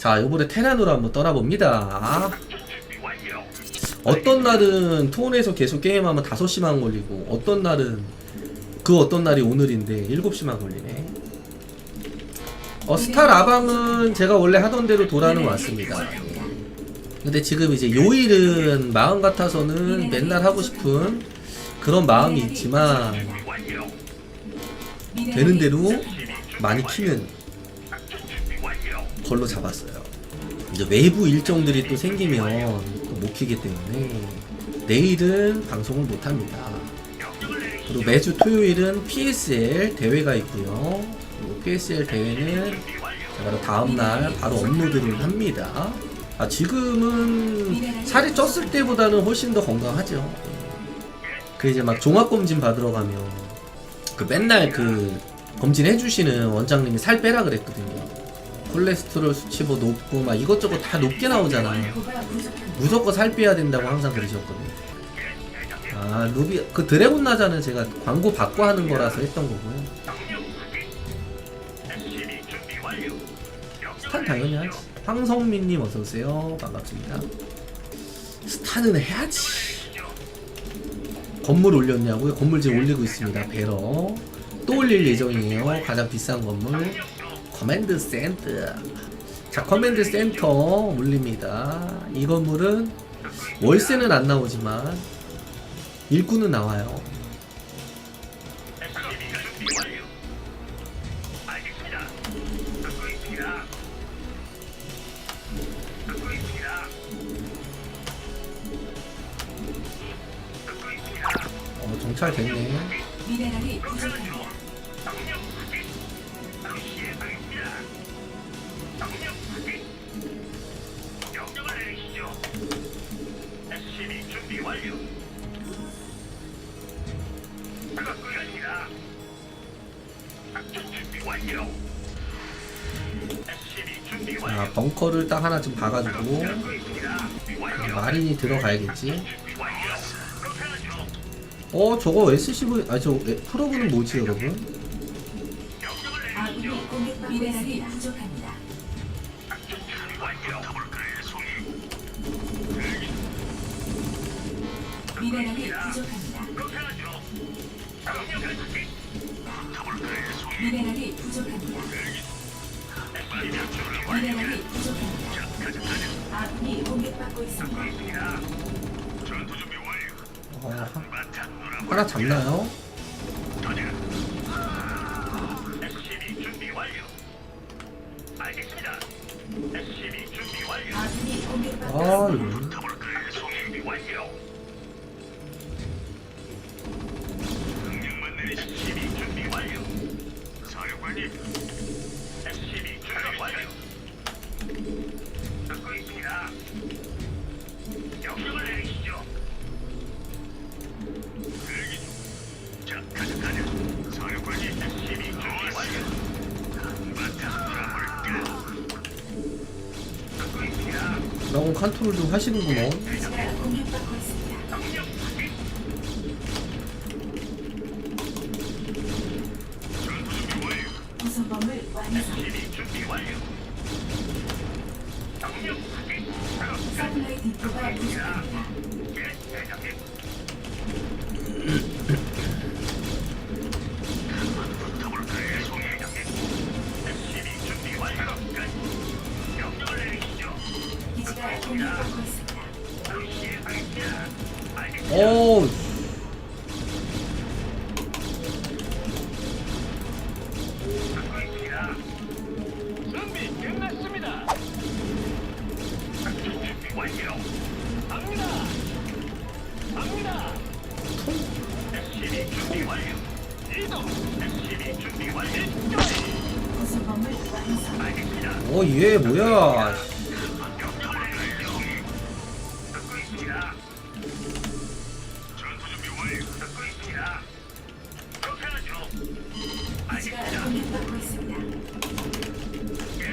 자, 이번에 테란으로 한번 떠나봅니다. 어떤 날은 투혼에서 계속 게임하면 5시만 걸리고, 어떤 날은, 그 어떤 날이 오늘인데 7시만 걸리네. 어, 스타 라방은 제가 원래 하던 대로 돌아는 왔습니다. 근데 지금 이제 요일은 마음 같아서는 맨날 하고 싶은 그런 마음이 있지만, 되는 대로 많이 키는 걸로 잡았어요. 이제 외부 일정들이 또 생기면 또못 키기 때문에 내일은 방송을 못 합니다. 그리고 매주 토요일은 PSL 대회가 있고요. PSL 대회는 바로 다음날 바로 업로드를 합니다. 아, 지금은 살이 쪘을 때보다는 훨씬 더 건강하죠. 그 이제 막 종합검진 받으러 가면 그 맨날 그 검진 해주시는 원장님이 살 빼라 그랬거든요. 콜레스테롤 수치 뭐 높고 막 이것저것 다 높게 나오잖아요. 무조건 살 빼야 된다고 항상 그러셨거든요. 아 루비 그 드래곤 나자는 제가 광고 받고 하는 거라서 했던 거고요. 스탄 당연히 하지. 황성민님 어서 오세요. 반갑습니다. 스탄은 해야지. 건물 올렸냐고요? 건물 지금 올리고 있습니다. 배러 또 올릴 예정이에요. 가장 비싼 건물 커맨드 센터. 자 커맨드 센터 올립니다. 이 건물은 월세는 안 나오지만 일꾼은 나와요. 어 정찰 됐네. 미네랄이 부족 완료. 작업 끝입니다. 작전 준비 완료. SCB 준비 자 완료. 벙커를 딱 하나 좀 봐가지고 완료. 마린이 들어가야겠지. 준비 완료. 그렇게 하죠. 어 저거 SCV 아저 프로브는 뭐지 여러분? 명령을 공격받고 미네랄이 부족합니다. 미네랄이 부족합니다. 하죠. 미네랄이 부족합니다. 완료. 미네랄이 부족합니다. 자, 가자, 가자. 아군이 공격받고 있습니다. 있습니다. 전투 준비 완료. 어, 하- 바탕 놀아볼 하나 잡나요? 터져. SCB 준비 완료. 알겠습니다. SCB 준비 완료. 아군이 공격받고 아 있습니다. 예. 더블클의 송이 준비 완료. 컨트롤 좀 하시는구먼. 기지가. 공격받고 있습니다. 예.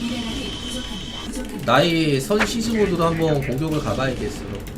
미네랄이 부족합니다. 부족합니다. 나의 선 시즈 모드로 한번 공격을 가봐야겠어.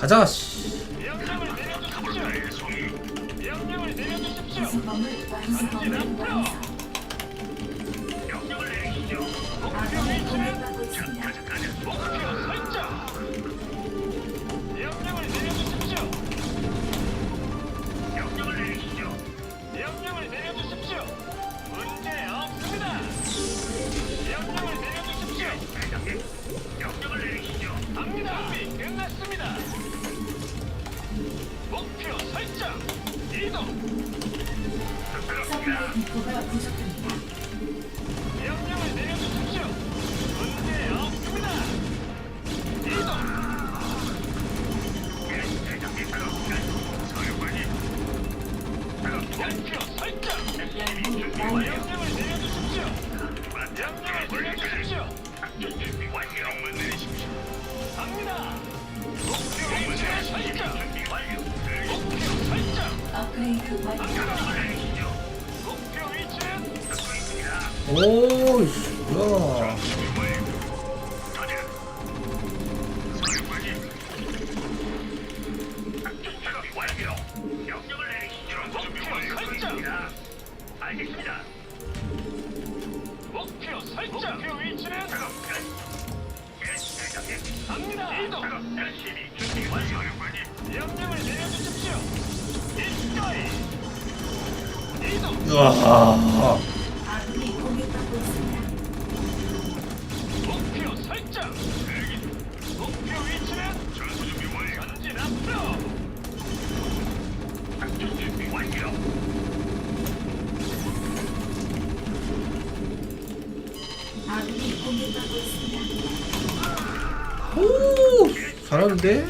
가자 씨. 목표 설정. 이동. 사피라 입구가 부족합니다. 잘하는데?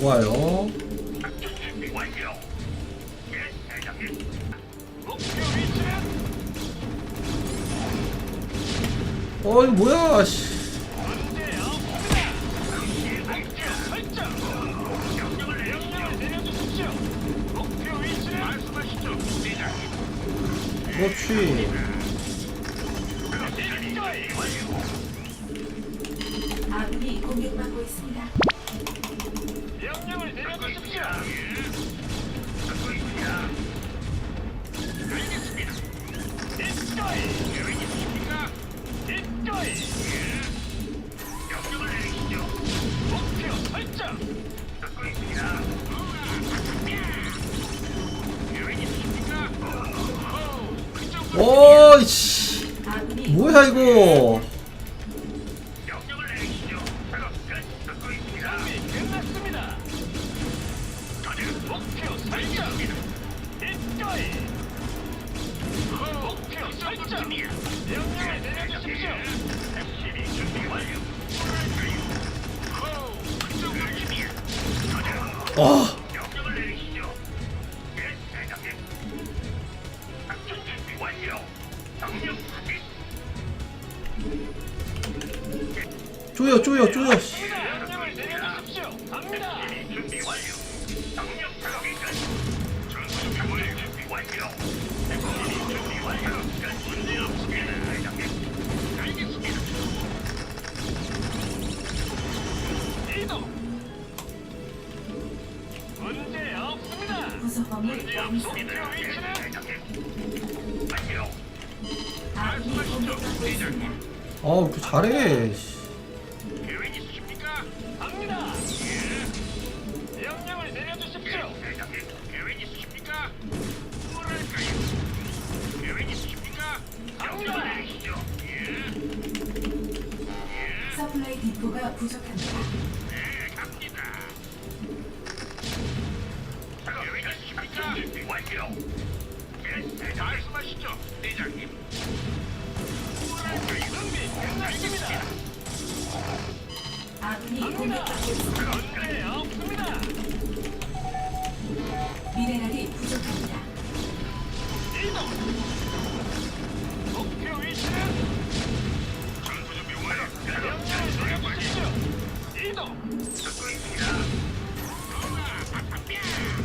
좋아요. 어 이거 뭐야 씨. 그렇지 아군이 공격받고 있습니다. 명령을 내려주십시오. 오, 씨. 뭐야 이거? 와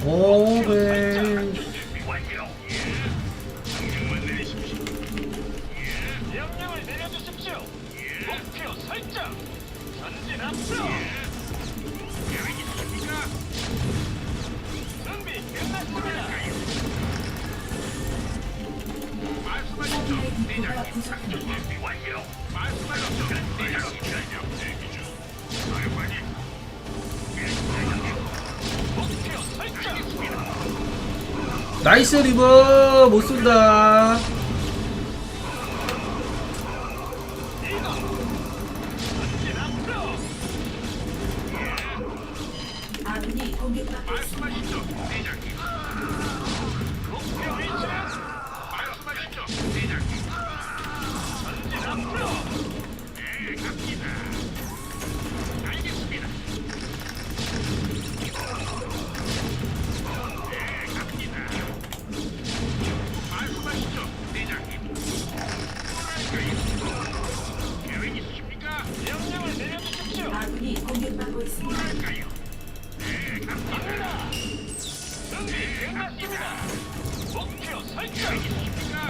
오네. 명령을 내려주십시오. 목표 설정. 전진 앞으로. 나이스 리버 못 쏜다. 아군이 공격받고 있습니다.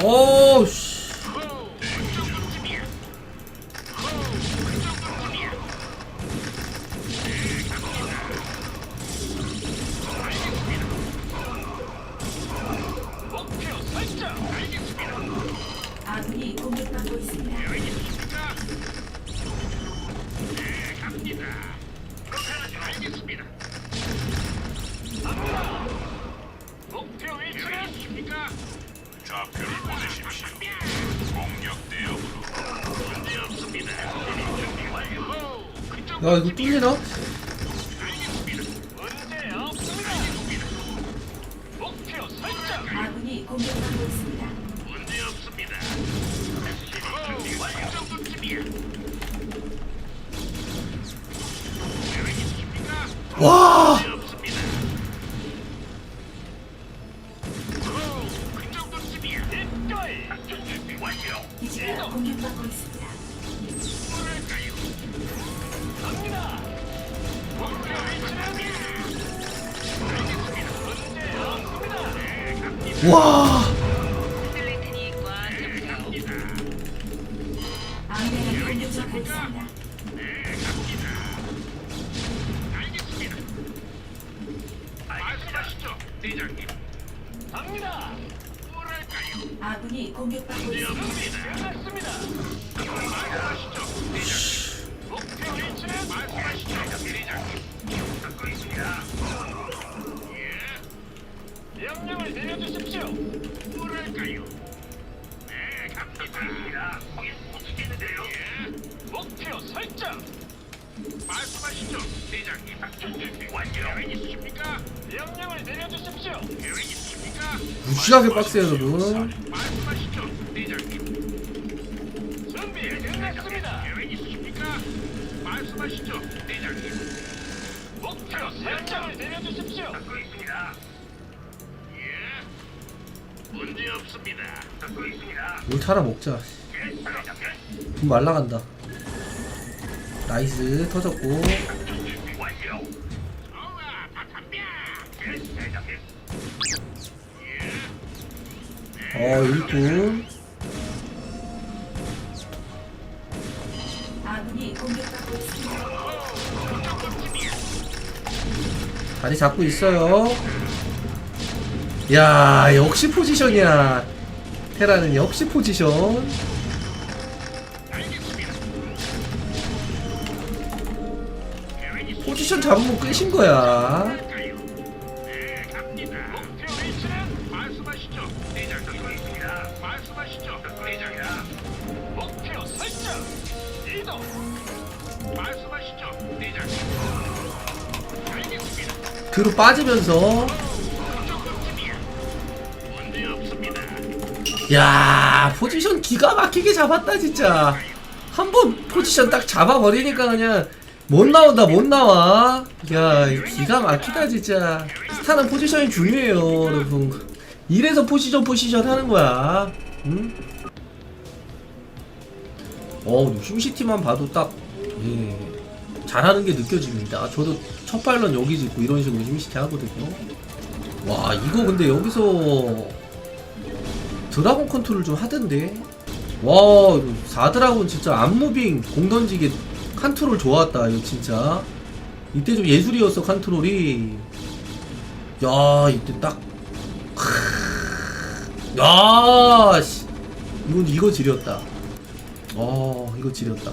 오우 씨. 야 이거 뚫리나? 아군이 공격받고 있습니다. 와! 기지가 공격받고 있습니다. 哇 무시하게 빡세요저도 물 타라 먹자. 예, 돈 말라간다. 나이스. 터졌고. 어 1등 아군이 다리 잡고 있어요. 야 역시 포지션이야. 테라는 역시 포지션. 포지션 잡으면 끝인 거야. 뒤로 빠지면서. 야 포지션 기가 막히게 잡았다 진짜. 한 번 포지션 딱 잡아버리니까 그냥 못 나온다 못 나와. 야 기가 막히다 진짜. 스타는 포지션이 중요해요 여러분. 이래서 포지션 포지션 하는 거야. 응? 어 심시티만 봐도 딱 예, 잘하는 게 느껴집니다. 저도 첫 발런 여기 짓고 이런 식으로 심시티 하거든요. 와 이거 근데 여기서 드라곤 컨트롤 좀 하던데? 와 4드라곤 진짜 안무빙 공 던지기 컨트롤 좋았다 이거 진짜. 이때 좀 예술이었어 컨트롤이. 야 이때 딱. 야 씨. 이건 이거 지렸다. 어 이거 지렸다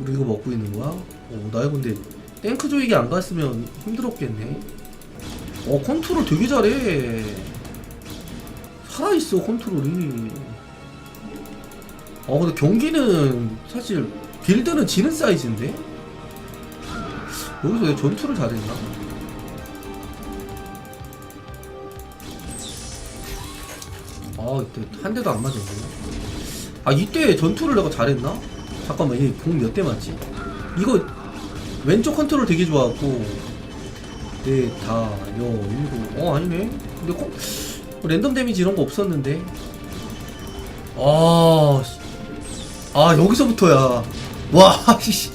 우리 이거 먹고 있는 거야? 어, 나 근데 탱크 조이기 안 갔으면 힘들었겠네 어 컨트롤 되게 잘해 살아있어 컨트롤이 어 근데 경기는 사실 빌드는 지는 사이즈인데 여기서 왜 전투를 잘했나? 아 이때 한 대도 안 맞았네 아 이때 전투를 내가 잘했나? 잠깐만 얘 공 몇 대 맞지? 이거 왼쪽 컨트롤 되게 좋았고 네, 다, 여, 일곱. 어, 아니네. 근데 콩, 랜덤 데미지 이런 거 없었는데. 아, 씨. 아, 여기서부터야. 와, 씨.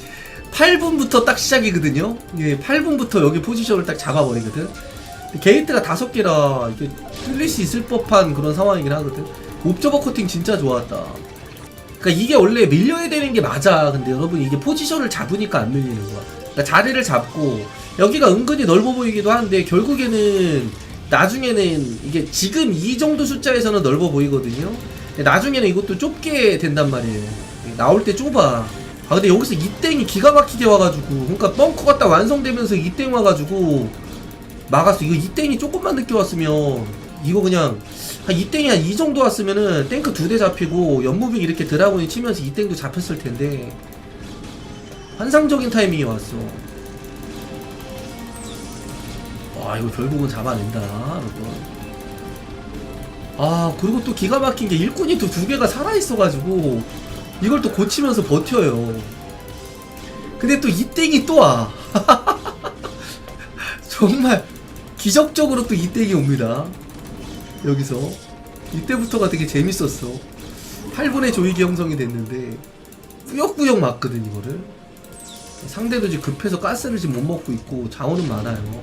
8분부터 딱 시작이거든요. 예, 8분부터 여기 포지션을 딱 잡아버리거든. 게이트가 다섯 개라 이게 뚫릴 수 있을 법한 그런 상황이긴 하거든. 옵저버 커팅 진짜 좋았다. 그러니까 이게 원래 밀려야 되는 게 맞아. 근데 여러분 이게 포지션을 잡으니까 안 밀리는 거야. 그러니까 자리를 잡고 여기가 은근히 넓어 보이기도 하는데 결국에는 나중에는 이게 지금 이 정도 숫자에서는 넓어 보이거든요. 나중에는 이것도 좁게 된단 말이에요. 나올 때 좁아. 아 근데 여기서 이 땡이 기가 막히게 와가지고 그러니까 벙커가 딱 완성되면서 이 땡 와가지고 막았어. 이거 이 땡이 조금만 늦게 왔으면 이거 그냥 한 이땡이 한이 정도 왔으면은 탱크 두 대 잡히고 연무빙 이렇게 드라곤이 치면서 이땡도 잡혔을 텐데 환상적인 타이밍이 왔어. 와 이거 결국은 잡아낸다 여러분. 아 그리고 또 기가 막힌 게 일꾼이 또 두 개가 살아있어가지고 이걸 또 고치면서 버텨요. 근데 또 이땡이 또 와. 정말 기적적으로 또 이땡이 옵니다. 여기서 이때부터가 되게 재밌었어. 8분의 조이기 형성이 됐는데 꾸역꾸역 맞거든 이거를. 상대도 지금 급해서 가스를 지금 못 먹고 있고 자원은 많아요.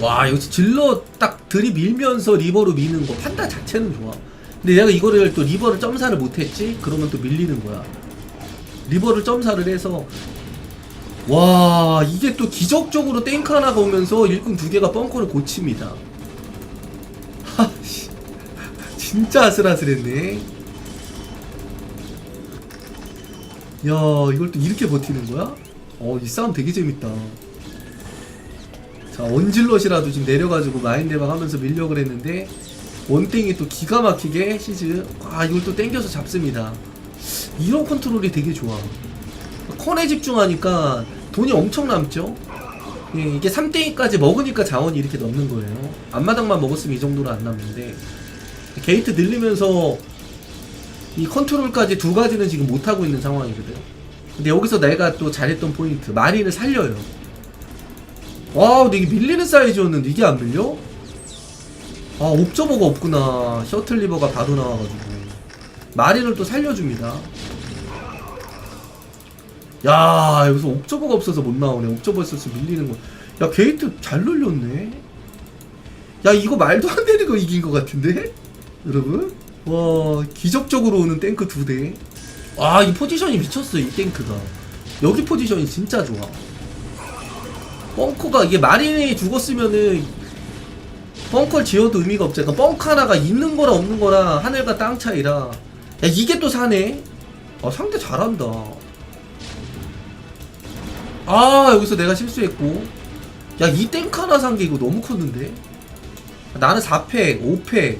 와 여기서 질러 딱 들이밀면서 리버로 미는 거 판단 자체는 좋아. 근데 내가 이거를 또 리버를 점사를 못했지? 그러면 또 밀리는 거야. 리버를 점사를 해서 와 이게 또 기적적으로 땡크 하나가 오면서 일꾼 두 개가 벙커를 고칩니다. 하씨 진짜 아슬아슬했네. 야 이걸 또 이렇게 버티는 거야? 어 이 싸움 되게 재밌다. 자 원질럿이라도 지금 내려가지고 마인 대박 하면서 밀려고 그랬는데 원땡이 또 기가 막히게 시즈 아 이걸 또 땡겨서 잡습니다. 이런 컨트롤이 되게 좋아. 컨에 집중하니까 돈이 엄청 남죠. 예, 이게 3땡이까지 먹으니까 자원이 이렇게 넘는 거예요. 앞마당만 먹었으면 이 정도로 안 남는데 게이트 늘리면서 이 컨트롤까지 두 가지는 지금 못 하고 있는 상황이거든. 근데 여기서 내가 또 잘했던 포인트 마린을 살려요. 와, 근데 이게 밀리는 사이즈였는데 이게 안 밀려? 아, 옵저버가 없구나. 셔틀 리버가 바로 나와가지고 마린을 또 살려줍니다. 야, 여기서 옵저버가 없어서 못 나오네. 옵저버 있어서 밀리는 거. 야, 게이트 잘 눌렸네. 야, 이거 말도 안 되는 거 이긴 것 같은데? 여러분? 와, 기적적으로 오는 탱크 두 대. 아, 이 포지션이 미쳤어, 이 탱크가. 여기 포지션이 진짜 좋아. 벙커가, 이게 마린이 죽었으면은, 벙커를 지어도 의미가 없잖아. 그러니까 벙커 하나가 있는 거랑 없는 거랑 하늘과 땅 차이라. 야, 이게 또 사네? 아, 상대 잘한다. 아 여기서 내가 실수했고 야이 땡크 하나 산 게 이거 너무 컸는데 나는 4팩 5팩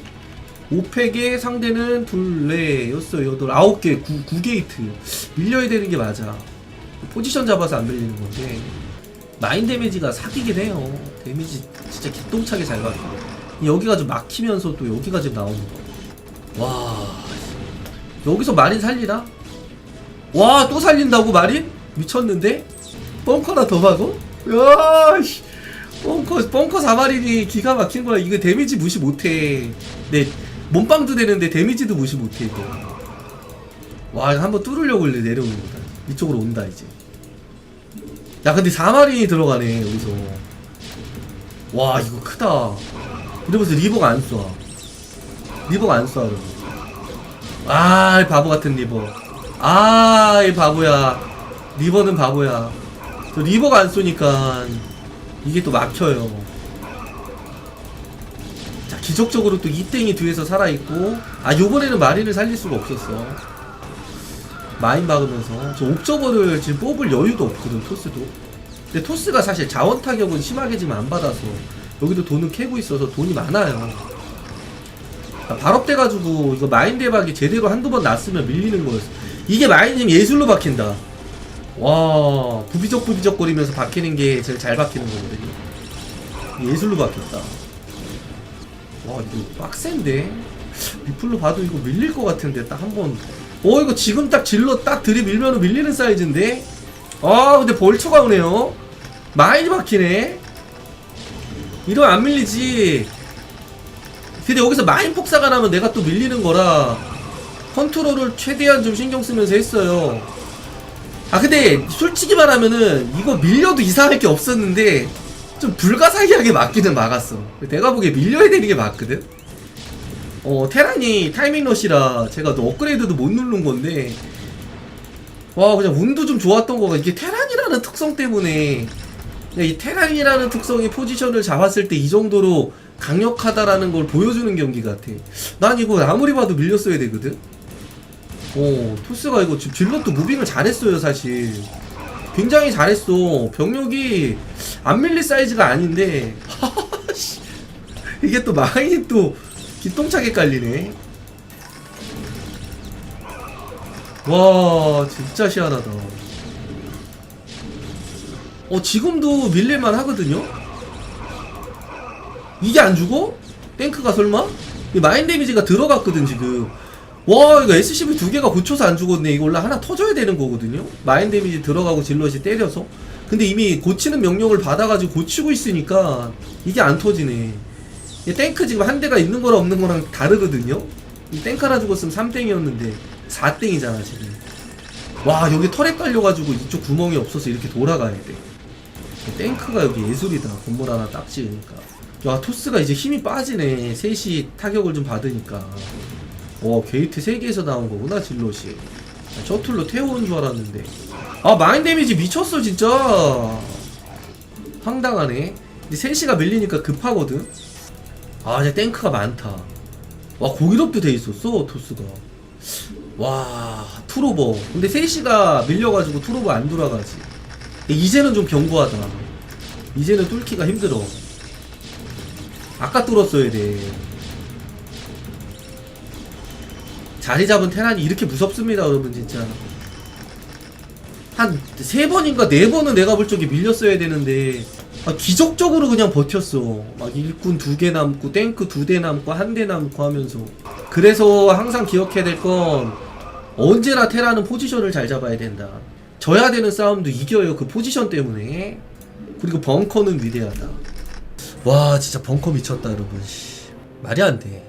5팩에 상대는 둘 넷 여섯 여덟 아홉 개 9, 9게이트. 밀려야 되는 게 맞아. 포지션 잡아서 안 밀리는 건데. 마인 데미지가 사기긴 해요. 데미지 진짜 기똥차게 잘 받고. 여기가 좀 막히면서 또 여기가 지금 나오는 거 와. 여기서 마린 살리나? 와 또 살린다고 마린? 미쳤는데? 벙커 하나 더 박어? 야 씨. 벙커 벙커 4마린이 기가 막힌 거야. 이거 데미지 무시 못해. 네 몸빵도 되는데 데미지도 무시 못해 와 이거 한번 뚫으려고 내려오는 거다 이쪽으로 온다 이제 야 근데 4마린이 들어가네 여기서 와 이거 크다 이러면서 리버가 안 쏴. 리버가 안 쏴, 여러분. 아, 이 바보 같은 리버. 아, 이 바보야. 리버는 바보야. 저 리버가 안 쏘니까 이게 또 막혀요. 자, 기적적으로 또 이땡이 뒤에서 살아있고, 아, 요번에는 마린을 살릴 수가 없었어. 마인 박으면서. 저 옵저버를 지금 뽑을 여유도 없거든, 토스도. 근데 토스가 사실 자원 타격은 심하게 지금 안 받아서 여기도 돈을 캐고 있어서 돈이 많아요. 아, 발업 돼가지고 이거 마인 대박이 제대로 한두 번 났으면 밀리는 거였어. 이게 마인 지금 예술로 박힌다. 와 부비적 부비적 거리면서 박히는 게 제일 잘 박히는 거거든요. 예술로 박혔다. 와 이거 빡센데? 리플로 봐도 이거 밀릴 것 같은데 딱 한번. 어 이거 지금 딱 질러 딱 들이밀면 밀리는 사이즈인데? 아 근데 벌초가 오네요. 많이 박히네. 이러면 안 밀리지. 근데 여기서 마인 폭사가 나면 내가 또 밀리는 거라 컨트롤을 최대한 좀 신경 쓰면서 했어요. 아 근데 솔직히 말하면은 이거 밀려도 이상할 게 없었는데 좀 불가사의하게 맞기는 막았어. 내가 보기에 밀려야 되는 게 맞거든? 어 테란이 타이밍 러시라 제가 또 업그레이드도 못 누른 건데. 와 그냥 운도 좀 좋았던 거가 이게 테란이라는 특성 때문에. 이 테란이라는 특성이 포지션을 잡았을 때 이 정도로 강력하다라는 걸 보여주는 경기 같아. 난 이거 아무리 봐도 밀렸어야 되거든? 어 토스가 이거 지금 질럿도 무빙을 잘했어요 사실. 굉장히 잘했어. 병력이 안 밀릴 사이즈가 아닌데. 이게 또 마인이 또 기똥차게 깔리네. 와 진짜 시원하다. 어 지금도 밀릴만 하거든요? 이게 안 죽어? 탱크가 설마? 이 마인 데미지가 들어갔거든 지금. 와 이거 SCV 두 개가 고쳐서 안 죽었네. 이거 원래 하나 터져야 되는 거거든요? 마인 데미지 들어가고 질럿이 때려서 근데 이미 고치는 명령을 받아가지고 고치고 있으니까 이게 안 터지네. 이 탱크 지금 한 대가 있는 거랑 없는 거랑 다르거든요? 이 탱크 하나 죽었으면 3땡이었는데 4땡이잖아 지금. 와 여기 털에 깔려가지고 이쪽 구멍이 없어서 이렇게 돌아가야 돼. 탱크가 여기 예술이다. 건물 하나 딱 지으니까. 야 토스가 이제 힘이 빠지네. 셋이 타격을 좀 받으니까. 와 게이트 3개에서 나온 거구나 질럿이 아, 셔틀로 태우는 줄 알았는데. 아 마인 데미지 미쳤어 진짜. 황당하네. 근데 3시가 밀리니까 급하거든. 아 이제 탱크가 많다. 와 고기롭도 돼 있었어 토스가. 와 투로버. 근데 3시가 밀려가지고 투로버 안 돌아가지. 이제는 좀 견고하다. 이제는 뚫기가 힘들어. 아까 뚫었어야 돼 자리 잡은 테란이 이렇게 무섭습니다 여러분 진짜. 한 세 번인가 네 번은 내가 볼 적에 밀렸어야 되는데 아, 기적적으로 그냥 버텼어. 막 일꾼 두 개 남고 탱크 두 대 남고 한 대 남고 하면서. 그래서 항상 기억해야 될 건 언제나 테라는 포지션을 잘 잡아야 된다. 져야 되는 싸움도 이겨요 그 포지션 때문에. 그리고 벙커는 위대하다. 와 진짜 벙커 미쳤다 여러분. 씨, 말이 안 돼